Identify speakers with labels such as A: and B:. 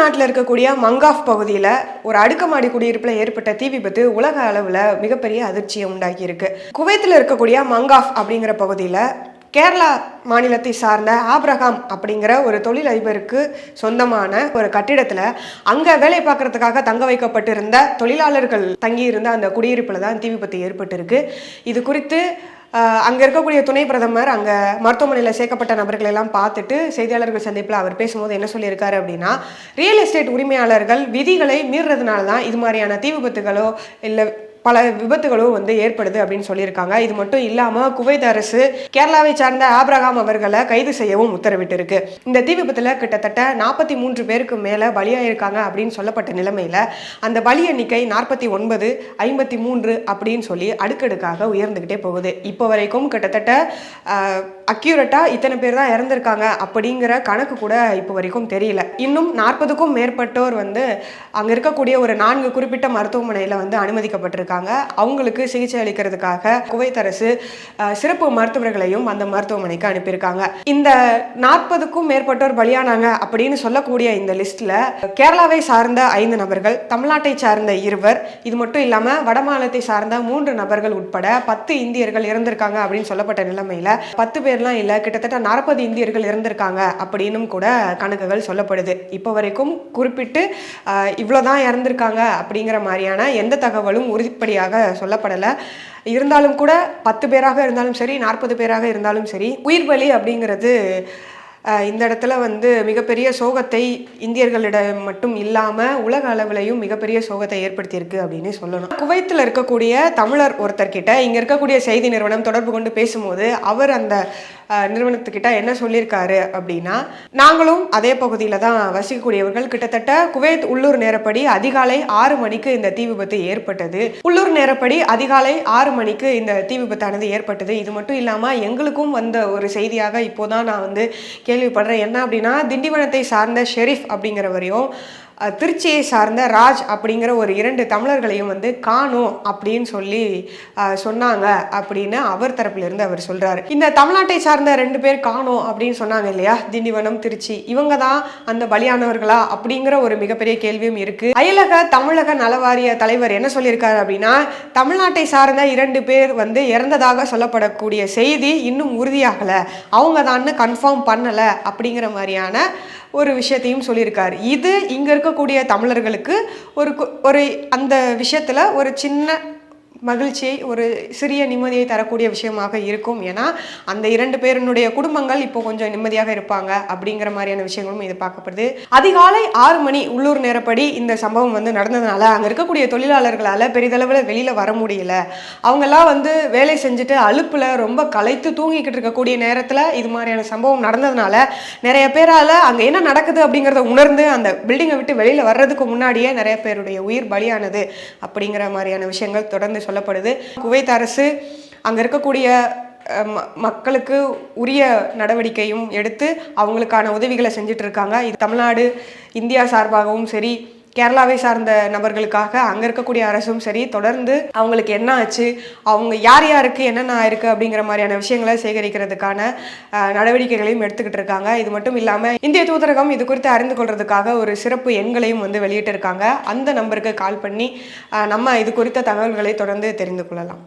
A: நாட்டில் இருக்கக்கூடிய மங்காஃப் பகுதியில் ஒரு அடுக்குமாடி குடியிருப்பில் ஏற்பட்ட தீ விபத்து உலக அளவில் மிகப்பெரிய அதிர்ச்சியை உண்டாக்கியிருக்கு. குவைத்தில் இருக்கக்கூடிய மங்காஃப் அப்படிங்கிற பகுதியில் கேரளா மாநிலத்தை சார்ந்த ஆப்ரஹாம் அப்படிங்கிற ஒரு தொழிலதிபருக்கு சொந்தமான ஒரு கட்டிடத்தில் அங்கே வேலை பார்க்கறதுக்காக தங்க வைக்கப்பட்டிருந்த தொழிலாளர்கள் தங்கியிருந்த அந்த குடியிருப்பில் தான் தீ விபத்து ஏற்பட்டிருக்கு. இது குறித்து அங்கே இருக்கக்கூடிய துணை பிரதமர் அங்கே மருத்துவமனையில் சேர்க்கப்பட்ட நபர்களை எல்லாம் பார்த்துட்டு செய்தியாளர்கள் சந்திப்பில் அவர் பேசும்போது என்ன சொல்லியிருக்காரு அப்படின்னா ரியல் எஸ்டேட் உரிமையாளர்கள் விதிகளை மீறுறதுனால தான் இது மாதிரியான தீ விபத்துகளோ இல்லை பல விபத்துகளும் வந்து ஏற்படுது அப்படின்னு சொல்லியிருக்காங்க. இது மட்டும் இல்லாமல் குவைத் அரசு கேரளாவை சார்ந்த ஆப்ரகாம் அவர்களை கைது செய்யவும் உத்தரவிட்டிருக்கு. இந்த தீ விபத்தில் கிட்டத்தட்ட நாற்பத்தி மூன்று பேருக்கு மேலே பலியாயிருக்காங்க அப்படின்னு சொல்லப்பட்ட நிலைமையில் அந்த பலி எண்ணிக்கை நாற்பத்தி ஒன்பது ஐம்பத்தி மூன்று அப்படின்னு சொல்லி அடுக்கடுக்காக உயர்ந்துக்கிட்டே போகுது. இப்போ வரைக்கும் கிட்டத்தட்ட அக்யூரட்டாக இத்தனை பேர் தான் இறந்துருக்காங்க அப்படிங்கிற கணக்கு கூட இப்போ வரைக்கும் தெரியல. இன்னும் நாற்பதுக்கும் மேற்பட்டோர் வந்து அங்கே இருக்கக்கூடிய ஒரு நான்கு குறிப்பிட்ட மருத்துவமனையில் வந்து அனுமதிக்கப்பட்டிருக்கு இருக்காங்க. அவங்களுக்கு சிகிச்சை அளிக்கிறதுக்காக குவைத் அரசு சிறப்பு மருத்துவர்களையும் அந்த மருத்துவமனைக்கு அனுப்பியிருக்காங்க. இந்த நாற்பதுக்கும் மேற்பட்டோர் பலியானாங்க அப்படின்னு சொல்லக்கூடிய இந்த லிஸ்ட்ல கேரளாவை சார்ந்த ஐந்து நபர்கள் தமிழ்நாட்டை சார்ந்த இருவர் இது மட்டும் இல்லாம வடமாநிலத்தை சார்ந்த மூன்று நபர்கள் உட்பட பத்து இந்தியர்கள் இறந்திருக்காங்க அப்படின்னு சொல்லப்பட்ட நிலைமையில பத்து பேர்லாம் இல்ல கிட்டத்தட்ட நாற்பது இந்தியர்கள் இறந்திருக்காங்க அப்படின்னும் கூட கணக்குகள் சொல்லப்படுது. இப்போ வரைக்கும் குறிப்பிட்டு இவ்வளவுதான் இறந்திருக்காங்க அப்படிங்கிற மாதிரியான எந்த தகவலும் உறுதிப்படியாக சொல்லப்படலை. இருந்தாலும் கூட பத்து பேராக இருந்தாலும் சரி நாற்பது பேராக இருந்தாலும் சரி உயிர் பலி அப்படிங்கிறது இந்த இடத்துல வந்து மிகப்பெரிய சோகத்தை இந்தியர்களிடம் மட்டும் இல்லாமல் உலக அளவிலையும் மிகப்பெரிய சோகத்தை ஏற்படுத்தியிருக்கு அப்படின்னு சொல்லணும். குவைத்தில் இருக்கக்கூடிய தமிழர் ஒருத்தர்கிட்ட இங்கே இருக்கக்கூடிய செய்தி நிறுவனம் தொடர்பு கொண்டு பேசும்போது அவர் அந்த நிறுவனத்துக்கிட்ட என்ன சொல்லியிருக்காரு அப்படின்னா நாங்களும் அதே பகுதியில் தான் வசிக்கக்கூடியவர்கள். கிட்டத்தட்ட குவைத் உள்ளூர் நேரப்படி அதிகாலை ஆறு மணிக்கு இந்த தீ விபத்து ஏற்பட்டது. உள்ளூர் நேரப்படி அதிகாலை ஆறு மணிக்கு இந்த தீ விபத்தானது ஏற்பட்டது. இது மட்டும் இல்லாமல் எங்களுக்கும் வந்த ஒரு செய்தியாக இப்போதான் நான் வந்து கேள்விப்படுறேன். என்ன அப்படின்னா திண்டிவனத்தை சார்ந்த ஷெரீஃப் அப்படிங்கிறவரையும் திருச்சியை சார்ந்த ராஜ் அப்படிங்கிற ஒரு இரண்டு தமிழர்களையும் வந்து காணும் அப்படின்னு சொல்லி சொன்னாங்க அப்படின்னு அவர் தரப்பிலிருந்து அவர் சொல்றாரு. இந்த தமிழ்நாட்டை சார்ந்த ரெண்டு பேர் காணும் அப்படின்னு சொன்னாங்க இல்லையா? திண்டிவனம் திருச்சி. இவங்க தான் அந்த பலியானவர்களா அப்படிங்கிற ஒரு மிகப்பெரிய கேள்வியும் இருக்கு. அயலக தமிழக நலவாரிய தலைவர் என்ன சொல்லியிருக்காரு அப்படின்னா தமிழ்நாட்டை சார்ந்த இரண்டு பேர் வந்து இறந்ததாக சொல்லப்படக்கூடிய செய்தி இன்னும் உறுதியாகல. அவங்க தான் கன்ஃபார்ம் பண்ணல அப்படிங்கிற மாதிரியான ஒரு விஷயத்தையும் சொல்லியிருக்காரு. இது இங்க இருக்கக்கூடிய தமிழர்களுக்கு ஒரு ஒரு அந்த விஷயத்தில் ஒரு சின்ன மகிழ்ச்சியை ஒரு சிறிய நிம்மதியை தரக்கூடிய விஷயமாக இருக்கும். ஏன்னா அந்த இரண்டு பேருனுடைய குடும்பங்கள் இப்போ கொஞ்சம் நிம்மதியாக இருப்பாங்க அப்படிங்கிற மாதிரியான விஷயங்களும் இது பார்க்கப்படுது. அதிகாலை ஆறு மணி உள்ளூர் நேரப்படி இந்த சம்பவம் வந்து நடந்ததுனால அங்கே இருக்கக்கூடிய தொழிலாளர்களால் பெரிதளவில் வெளியில் வர முடியல. அவங்கெல்லாம் வந்து வேலை செஞ்சுட்டு அலுப்பில் ரொம்ப களைத்து தூங்கிக்கிட்டு இருக்கக்கூடிய நேரத்தில் இது மாதிரியான சம்பவம் நடந்ததுனால நிறைய பேரால் அங்கே என்ன நடக்குது அப்படிங்கிறத உணர்ந்து அந்த பில்டிங்கை விட்டு வெளியில் வர்றதுக்கு முன்னாடியே நிறைய பேருடைய உயிர் பலியானது அப்படிங்கிற மாதிரியான விஷயங்கள் தொடர்ந்து சொல்லப்படுது. குவைத் அரசு அங்கே இருக்கக்கூடிய மக்களுக்கு உரிய நடவடிக்கையும் எடுத்து அவங்களுக்கான உதவிகளை செஞ்சுட்டு இருக்காங்க. இது தமிழ்நாடு இந்தியா சார்பாகவும் சரி கேரளாவை சார்ந்த நபர்களுக்காக அங்கே இருக்கக்கூடிய அரசும் சரி தொடர்ந்து அவங்களுக்கு என்ன ஆச்சு அவங்க யார் யாருக்கு என்னென்ன ஆயிருக்கு அப்படிங்கிற மாதிரியான விஷயங்களை சேகரிக்கிறதுக்கான நடவடிக்கைகளையும் எடுத்துக்கிட்டு இருக்காங்க. இது மட்டும் இல்லாமல் இந்திய தூதரகம் இது குறித்து அறிந்து கொள்றதுக்காக ஒரு சிறப்பு எண்களையும் வந்து வெளியிட்டிருக்காங்க. அந்த நம்பருக்கு கால் பண்ணி நம்ம இது குறித்த தகவல்களை தொடர்ந்து தெரிந்து கொள்ளலாம்.